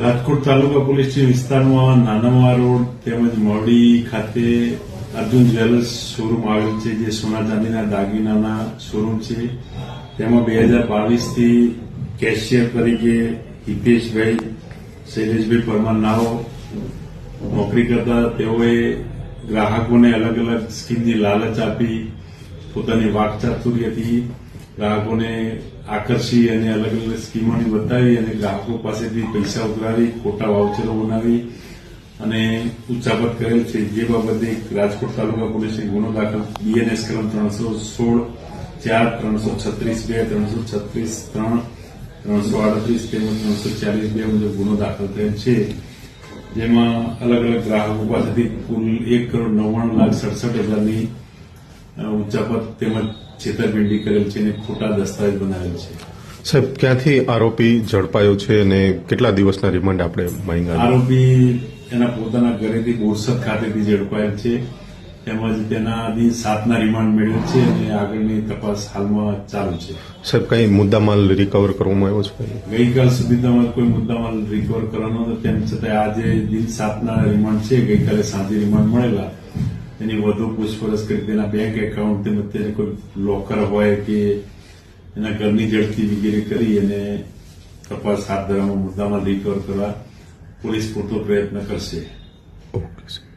રાજકોટ તાલુકા પોલીસની વિસ્તારમાં નાનામા રોડ તેમજ મોડી ખાતે અર્જુન જ્વેલર્સ શોરૂમ આવેલ છે, જે સોના ચાંદીના દાગીનાના શોરૂમ છે. તેમાં બે હજાર બાવીસથી કેશિયર તરીકે હિતેશભાઈ, શૈલેષભાઈ પરમાર નાઓ નોકરી કરતા. તેઓએ ગ્રાહકોને અલગ અલગ સ્કીમની લાલચ આપી, પોતાની વાકચાતુર્યથી ગ્રાહકોને આકર્ષી અને અલગ અલગ સ્કીમોની બતાવી અને ગ્રાહકો પાસેથી પૈસા ઉઘરાવી, ખોટા વાઉચરો બનાવી અને ઉચ્ચાપત કરેલ છે. જે બાબતે રાજકોટ તાલુકા પોલીસે ગુનો દાખલ બીએનએસ કલમ ત્રણસો સોળ, ચાર ત્રણસો છત્રીસ બે, ત્રણસો છત્રીસ ત્રણ, ત્રણસો આડત્રીસ તેમજ ત્રણસો ચાલીસ બે મુજબ ગુનો દાખલ થયેલ છે. જેમાં અલગ અલગ ગ્રાહકો પાસેથી કુલ એક કરોડ નવ્વાણું લાખ સડસઠ હજારની અ, ઉચ્ચાપત તેમજ છેતરપિંડી કરેલ છે અને ખોટા દસ્તાવેજ બનાવેલ છે. સાહેબ ક્યાંથી આરોપી ઝડપાયો છે અને કેટલા દિવસના રિમાન્ડ આપણે માંગ્યા? આરોપી એના પોતાના ઘરેથી બોરસદ ખાતેથી ઝડપાયેલ છે. તેમજ તેનાથી સાતના રિમાન્ડ મેળવેલ છે અને આગળની તપાસ હાલમાં ચાલુ છે. સાહેબ કઈ મુદ્દામાલ રિકવર કરવામાં આવ્યો છે ગઈકાલ સુધી તમારે કોઈ મુદ્દામાલ રિકવર કરવાનો હતો તેમ છતાં આજે દિન સાતના રિમાન્ડ છે. ગઈકાલે સાંજે રિમાન્ડ મળેલા. એની વધુ પૂછપરછ કરી તેના બેંક એકાઉન્ટ તેમજ તેને કોઈ લોકર હોય કે એના ઘરની ઝડપી વગેરે કરી અને તપાસ હાથ ધરવામાં મુદ્દામાં રિકવર કરવા પોલીસ પૂરતો પ્રયત્ન કરશે. ઓકે